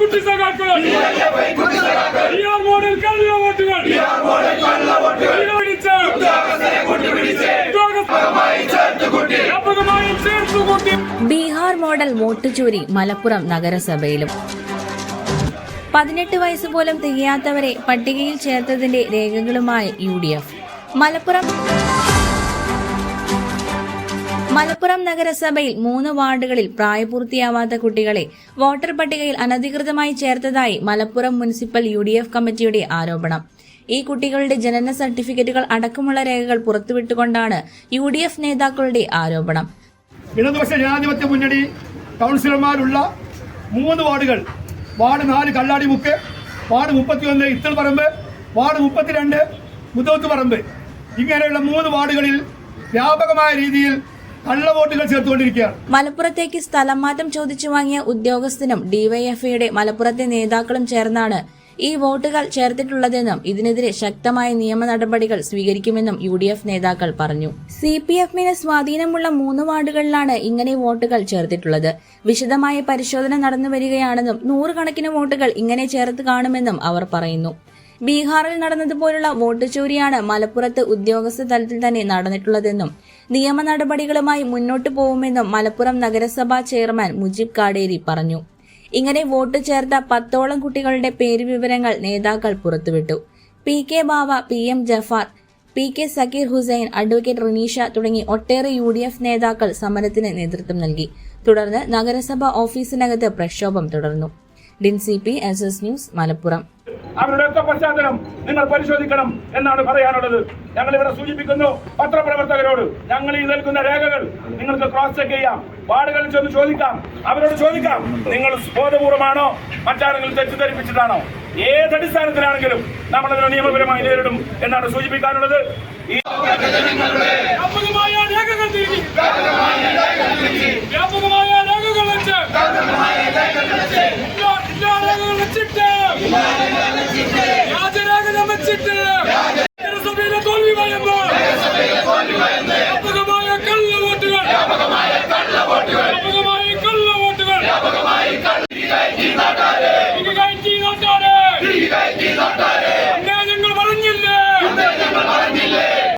കുട്ടി സഖാക്കൾ ഇയാൾ മോഡൽ കള്ള വോട്ടുകൾ. ബീഹാർ മോഡൽ വോട്ടുചൂരി മലപ്പുറം നഗരസഭയിലും. പതിനെട്ട് വയസ്സ് പോലും തികയാത്തവരെ പട്ടികയിൽ ചേർത്തതിന്റെ രേഖകളുമായി U D F. Malappuram Malappuram നഗരസഭയിൽ മൂന്ന് വാർഡുകളിൽ പ്രായപൂർത്തിയാവാത്ത കുട്ടികളെ വോട്ടർ പട്ടികയിൽ അനധികൃതമായി ചേർത്തതായി മലപ്പുറം മുനിസിപ്പൽ യു കമ്മിറ്റിയുടെ ആരോപണം. ഈ കുട്ടികളുടെ ജനന സർട്ടിഫിക്കറ്റുകൾ അടക്കമുള്ള രേഖകൾ പുറത്തുവിട്ടുകൊണ്ടാണ് യു ഡി എഫ് നേതാക്കളുടെ ആരോപണം. ഇടതുപക്ഷ ജനാധിപത്യ മുന്നണി കൗൺസിലർമാരുള്ള മൂന്ന് വാർഡുകൾ. വാർഡ് നാല് കല്ലാടിമുക്ക് വാർഡ് മുപ്പത്തിയൊന്ന് ഇത്തൽ പറമ്പ് വാർഡ് മുപ്പത്തിരണ്ട് മുതോത്ത് പറമ്പ്. ഇങ്ങനെയുള്ള മൂന്ന് വാർഡുകളിൽ വ്യാപകമായ രീതിയിൽ കള്ളവോട്ടുകൾ ചേർത്തുകൊണ്ടിരിക്കുകയാണ്. മലപ്പുറത്തേക്ക് സ്ഥലം മാറ്റം ചോദിച്ചു വാങ്ങിയ ഉദ്യോഗസ്ഥനും ഡിവൈഎഫ്ഐയുടെ മലപ്പുറത്തെ നേതാക്കളും ചേർന്നാണ് ഈ വോട്ടുകൾ ചേർത്തിട്ടുള്ളതെന്നും ഇതിനെതിരെ ശക്തമായ നിയമ നടപടികൾ സ്വീകരിക്കുമെന്നും യു ഡി എഫ് നേതാക്കൾ പറഞ്ഞു. സി പി എഫിന് സ്വാധീനമുള്ള മൂന്ന് വാർഡുകളിലാണ് ഇങ്ങനെ വോട്ടുകൾ ചേർത്തിട്ടുള്ളത്. വിശദമായ പരിശോധന നടന്നു വരികയാണെന്നും നൂറുകണക്കിന് വോട്ടുകൾ ഇങ്ങനെ ചേർത്ത് കാണുമെന്നും അവർ പറയുന്നു. ബീഹാറിൽ നടന്നതുപോലുള്ള വോട്ട് ചോരിയാണ് മലപ്പുറത്ത് ഉദ്യോഗസ്ഥ തലത്തിൽ തന്നെ നടന്നിട്ടുള്ളതെന്നും നിയമ നടപടികളുമായി മുന്നോട്ടു പോകുമെന്നും മലപ്പുറം നഗരസഭാ ചെയർമാൻ മുജീബ് കാടേരി പറഞ്ഞു. ഇങ്ങനെ വോട്ട് ചേർത്ത പത്തോളം കുട്ടികളുടെ പേര് വിവരങ്ങൾ നേതാക്കൾ പുറത്തുവിട്ടു. P K Bava P M Jafar P K Sakkeer Hussain advocate Rineesha തുടങ്ങി ഒട്ടേറെ യു ഡി എഫ് നേതാക്കൾ സമരത്തിന് നേതൃത്വം നൽകി. തുടർന്ന് നഗരസഭ ഓഫീസിനകത്ത് പ്രക്ഷോഭം തുടർന്നു. Dincy P S S news Malappuram. അവരുടെയൊക്കെ പശ്ചാത്തലം നിങ്ങൾ പരിശോധിക്കണം എന്നാണ് പറയാനുള്ളത്. ഞങ്ങൾ ഇവിടെ സൂചിപ്പിക്കുന്നു പത്രപ്രവർത്തകരോട് ഞങ്ങൾ ഈ നൽകുന്ന രേഖകൾ നിങ്ങൾക്ക് ക്രോസ് ചെക്ക് ചെയ്യാം. വാർഡുകളിൽ ചെന്ന് ചോദിക്കാം. അവരോട് ചോദിക്കാം. നിങ്ങൾ ബോധപൂർവമാണോ? മറ്റാരെങ്കിലും തെറ്റിദ്ധരിപ്പിച്ചിട്ടാണോ? ഏതടിസ്ഥാനത്തിലാണെങ്കിലും നമ്മൾ അതിനെ നിയമപരമായി നേരിടും എന്നാണ് സൂചിപ്പിക്കാനുള്ളത്. ഈ വ്യാപകമായ